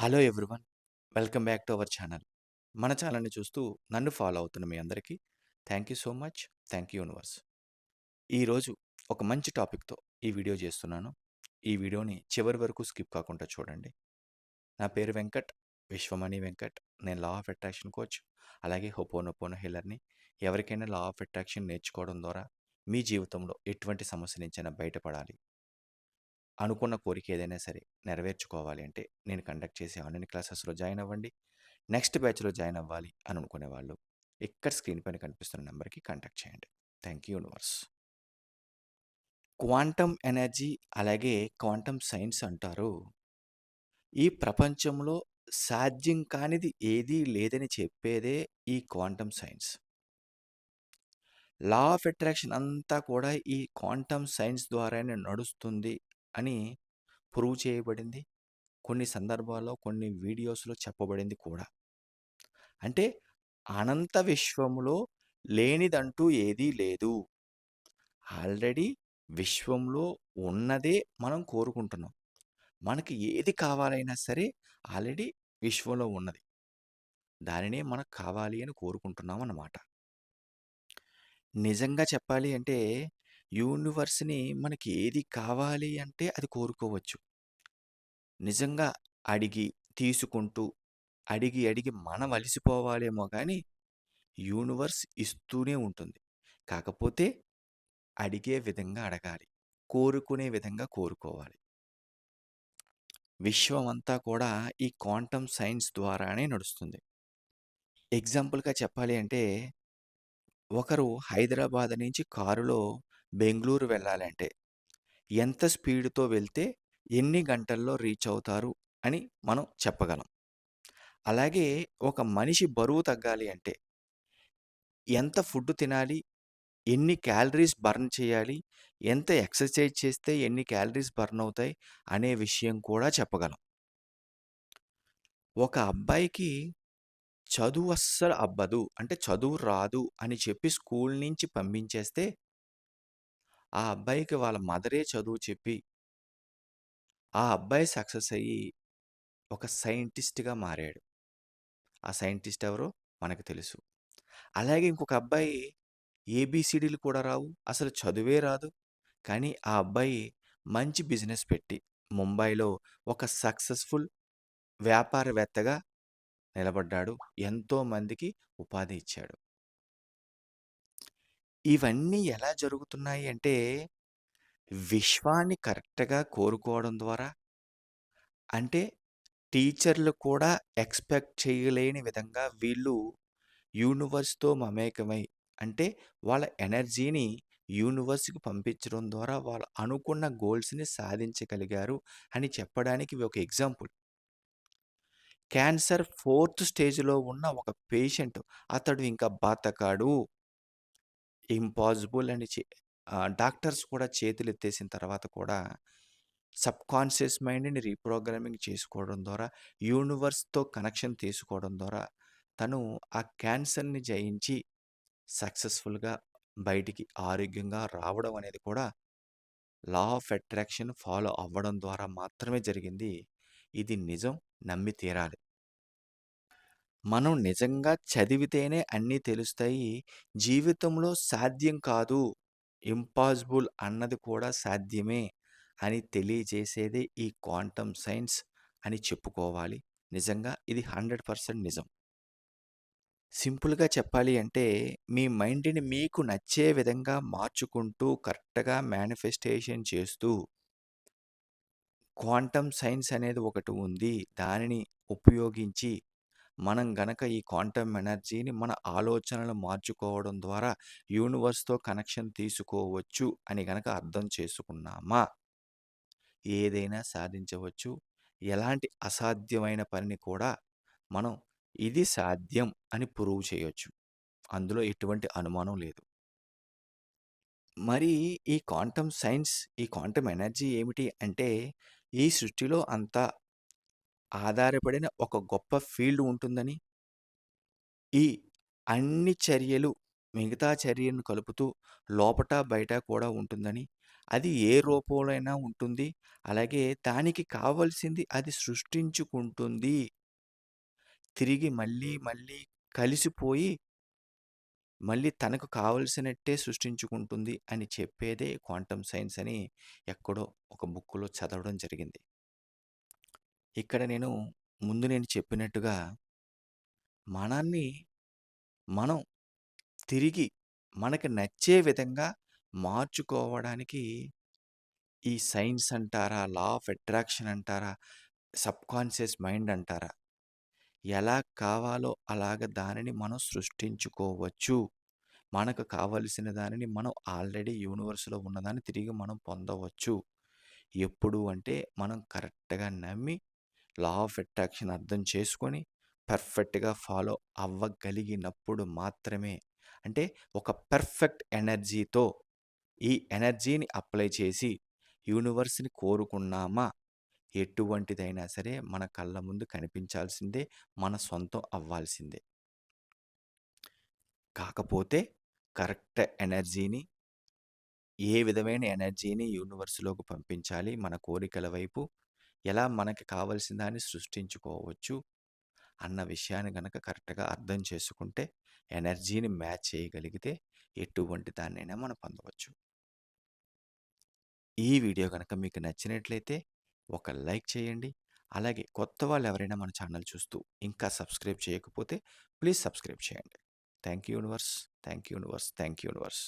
Hello everyone. Welcome back to our channel. మన ఛానల్ని చూస్తూ నన్ను ఫాలో అవుతున్న మీ అందరికీ thank you so much. Thank you universe. ఈరోజు ఒక మంచి టాపిక్తో ఈ వీడియో చేస్తున్నాను. ఈ వీడియోని చివరి వరకు స్కిప్ కాకుండా చూడండి. నా పేరు వెంకట్. విశ్వమణి వెంకట్. నేను లా ఆఫ్ అట్రాక్షన్ కోచ్. అలాగే హోపోనోపోన హీలర్ని ఎవరికైనా లా ఆఫ్ అట్రాక్షన్ నేర్చుకోవడం ద్వారా మీ జీవితంలో ఎటువంటి సమస్య నుంచైనా బయటపడాలి. అనుకున్న కోరిక ఏదైనా సరే నెరవేర్చుకోవాలి అంటే నేను కండక్ట్ చేసే ఆన్లైన్ క్లాసెస్లో జాయిన్ అవ్వండి. నెక్స్ట్ బ్యాచ్లో జాయిన్ అవ్వాలి అని అనుకునే వాళ్ళు ఇక్కడ స్క్రీన్ పైన కనిపిస్తున్న నెంబర్కి కాంటాక్ట్ చేయండి. Thank you universe. Quantum energy అలాగే క్వాంటమ్ సైన్స్ అంటారు. ఈ ప్రపంచంలో సాధ్యం కానిది ఏదీ లేదని చెప్పేదే ఈ quantum science. Law of attraction అంతా కూడా ఈ క్వాంటమ్ సైన్స్ ద్వారానే నడుస్తుంది. అని ప్రూవ్ చేయబడింది. కొన్ని సందర్భాల్లో కొన్ని వీడియోస్లో చెప్పబడింది కూడా. అంటే అనంత విశ్వములో లేనిదంటూ ఏదీ లేదు. ఆల్రెడీ విశ్వంలో ఉన్నదే మనం కోరుకుంటున్నాం. మనకి ఏది కావాలైనా సరే ఆల్రెడీ విశ్వంలో ఉన్నది. దానినే మనకు కావాలి అని కోరుకుంటున్నాం అన్నమాట. నిజంగా చెప్పాలి అంటే యూనివర్స్‌ని మనకి ఏది కావాలి అంటే అది కోరుకోవచ్చు. నిజంగా అడిగి, తీసుకుంటూ, అడిగి, అడిగి మనం అలిసిపోవాలేమో గానీ, యూనివర్స్ ఇస్తూనే ఉంటుంది. కాకపోతే అడిగే విధంగా అడగాలి. కోరుకునే విధంగా కోరుకోవాలి. విశ్వమంతా కూడా ఈ క్వాంటమ్ సైన్స్ ద్వారానే నడుస్తుంది. ఎగ్జాంపుల్‌గా చెప్పాలి అంటే, ఒకరు హైదరాబాద్ నుంచి కారులో బెంగుళూరు వెళ్ళాలంటే ఎంత స్పీడ్‌తో వెళ్తే ఎన్ని గంటల్లో రీచ్ అవుతారు అని మనం చెప్పగలం. అలాగే ఒక మనిషి బరువు తగ్గాలి అంటే ఎంత ఫుడ్ తినాలి? ఎన్ని క్యాలరీస్ బర్న్ చేయాలి? ఎంత ఎక్సర్సైజ్ చేస్తే ఎన్ని క్యాలరీస్ బర్న్ అవుతాయి? అనే విషయం కూడా చెప్పగలం. ఒక అబ్బాయికి చదువు అస్సలు అబ్బదు. అంటే చదువు రాదు అని చెప్పి స్కూల్ నుంచి పంపించేస్తే ఆ అబ్బాయికి వాళ్ళ మదరే చదువు చెప్పి ఆ అబ్బాయి సక్సెస్ అయ్యి ఒక సైంటిస్ట్‌గా మారాడు. ఆ సైంటిస్ట్ ఎవరో మనకు తెలుసు. అలాగే ఇంకొక అబ్బాయి ఏబీసీడీలు కూడా రావు. అసలు చదువే రాదు. కానీ ఆ అబ్బాయి మంచి బిజినెస్ పెట్టి ముంబైలో ఒక సక్సెస్‌ఫుల్ వ్యాపారవేత్తగా నిలబడ్డాడు. ఎంతో మందికి ఉపాధి ఇచ్చాడు. ఇవన్నీ ఎలా జరుగుతున్నాయి అంటే విశ్వాన్ని కరెక్ట్‌గా కోరుకోవడం ద్వారా అంటే టీచర్లు కూడా ఎక్స్‌పెక్ట్ చేయలేని విధంగా వీళ్ళు యూనివర్స్‌తో మమేకమై అంటే వాళ్ళ ఎనర్జీని యూనివర్స్‌కి పంపించడం ద్వారా వాళ్ళు అనుకున్న గోల్స్‌ని సాధించగలిగారు అని చెప్పడానికి ఇవి ఒక ఎగ్జాంపుల్. క్యాన్సర్ ఫోర్త్ స్టేజ్‌లో ఉన్న ఒక పేషెంట్ అతడు ఇంకా బతకడు. ఇంపాసిబుల్ అని చే డాక్టర్స్ కూడా చేతులు ఎత్తేసిన తర్వాత కూడా సబ్‌కాన్షియస్ మైండ్‌ని రీప్రోగ్రామింగ్ చేసుకోవడం ద్వారా, యూనివర్స్‌తో కనెక్షన్ తీసుకోవడం ద్వారా తను ఆ క్యాన్సర్‌ని జయించి సక్సెస్‌ఫుల్‌గా బయటికి ఆరోగ్యంగా రావడం అనేది కూడా లా ఆఫ్ అట్రాక్షన్ ఫాలో అవ్వడం ద్వారా మాత్రమే జరిగింది. ఇది నిజం. నమ్మి తీరాలి. మనం నిజంగా చదివితేనే అన్నీ తెలుస్తాయి. జీవితంలో సాధ్యం కాదు, ఇంపాసిబుల్ అన్నది కూడా సాధ్యమే అని తెలియజేసేదే ఈ క్వాంటమ్ సైన్స్ అని చెప్పుకోవాలి. నిజంగా ఇది 100% నిజం. సింపుల్‌గా చెప్పాలి అంటే మీ మైండ్‌ని మీకు నచ్చే విధంగా మార్చుకుంటూ కరెక్ట్‌గా మేనిఫెస్టేషన్ చేస్తూ క్వాంటమ్ సైన్స్ అనేది ఒకటి ఉంది. దానిని ఉపయోగించి మనం గనక ఈ క్వాంటమ్ ఎనర్జీని మన ఆలోచనలు మార్చుకోవడం ద్వారా యూనివర్స్‌తో కనెక్షన్ తీసుకోవచ్చు అని గనక అర్థం చేసుకున్నామా ఏదైనా సాధించవచ్చు. ఎలాంటి అసాధ్యమైన పనిని కూడా మనం ఇది సాధ్యం అని ప్రూవ్ చేయొచ్చు. అందులో ఎటువంటి అనుమానం లేదు. మరి ఈ క్వాంటమ్ సైన్స్, ఈ క్వాంటమ్ ఎనర్జీ ఏమిటి అంటే ఈ సృష్టిలో అంతా ఆధారపడిన ఒక గొప్ప ఫీల్డ్ ఉంటుందని ఈ అన్ని చర్యలు మిగతా చర్యలను కలుపుతూ లోపట, బయట కూడా ఉంటుందని, అది ఏ రూపంలో అయినా ఉంటుంది. అలాగే దానికి కావాల్సింది అది సృష్టించుకుంటుంది. తిరిగి మళ్ళీ, మళ్ళీ కలిసిపోయి మళ్ళీ తనకు కావలసినట్టే సృష్టించుకుంటుంది అని చెప్పేదే క్వాంటమ్ సైన్స్ అని ఎక్కడో ఒక బుక్‌లో చదవడం జరిగింది. ఇక్కడ నేను ముందు నేను చెప్పినట్టుగా మనాన్ని మనం తిరిగి మనకు నచ్చే విధంగా మార్చుకోవడానికి ఈ సైన్స్ అంటారా? లా ఆఫ్ అట్రాక్షన్ అంటారా? సబ్‌కాన్షియస్ మైండ్ అంటారా? ఎలా కావాలో అలాగ దానిని మనం సృష్టించుకోవచ్చు. మనకు కావలసిన దానిని మనం ఆల్రెడీ యూనివర్స్‌లో ఉన్నదాన్ని తిరిగి మనం పొందవచ్చు. ఎప్పుడు అంటే మనం కరెక్ట్‌గా నమ్మి లా ఆఫ్ అట్రాక్షన్ అర్థం చేసుకొని పర్ఫెక్ట్‌గా ఫాలో అవ్వగలిగినప్పుడు మాత్రమే. అంటే ఒక పర్ఫెక్ట్ ఎనర్జీతో ఈ ఎనర్జీని అప్లై చేసి యూనివర్స్‌ని కోరుకున్నామా ఎటువంటిదైనా సరే మన కళ్ళ ముందు కనిపించాల్సిందే. మన సొంతం అవ్వాల్సిందే. కాకపోతే కరెక్ట్ ఎనర్జీని ఏ విధమైన ఎనర్జీని యూనివర్స్‌లోకి పంపించాలి మన కోరికల వైపు, ఎలా మనకి కావాల్సిన దాన్ని సృష్టించుకోవచ్చు అన్న విషయాన్ని గనక కరెక్ట్‌గా అర్థం చేసుకుంటే, ఎనర్జీని మ్యాచ్ చేయగలిగితే ఎటువంటి దాన్నైనా మనం పొందవచ్చు. ఈ వీడియో కనుక మీకు నచ్చినట్లయితే ఒక లైక్ చేయండి. అలాగే కొత్త వాళ్ళు ఎవరైనా మన ఛానల్ చూస్తూ ఇంకా సబ్స్క్రైబ్ చేయకపోతే ప్లీజ్ సబ్స్క్రైబ్ చేయండి. Thank you universe. Thank you universe. Thank you universe.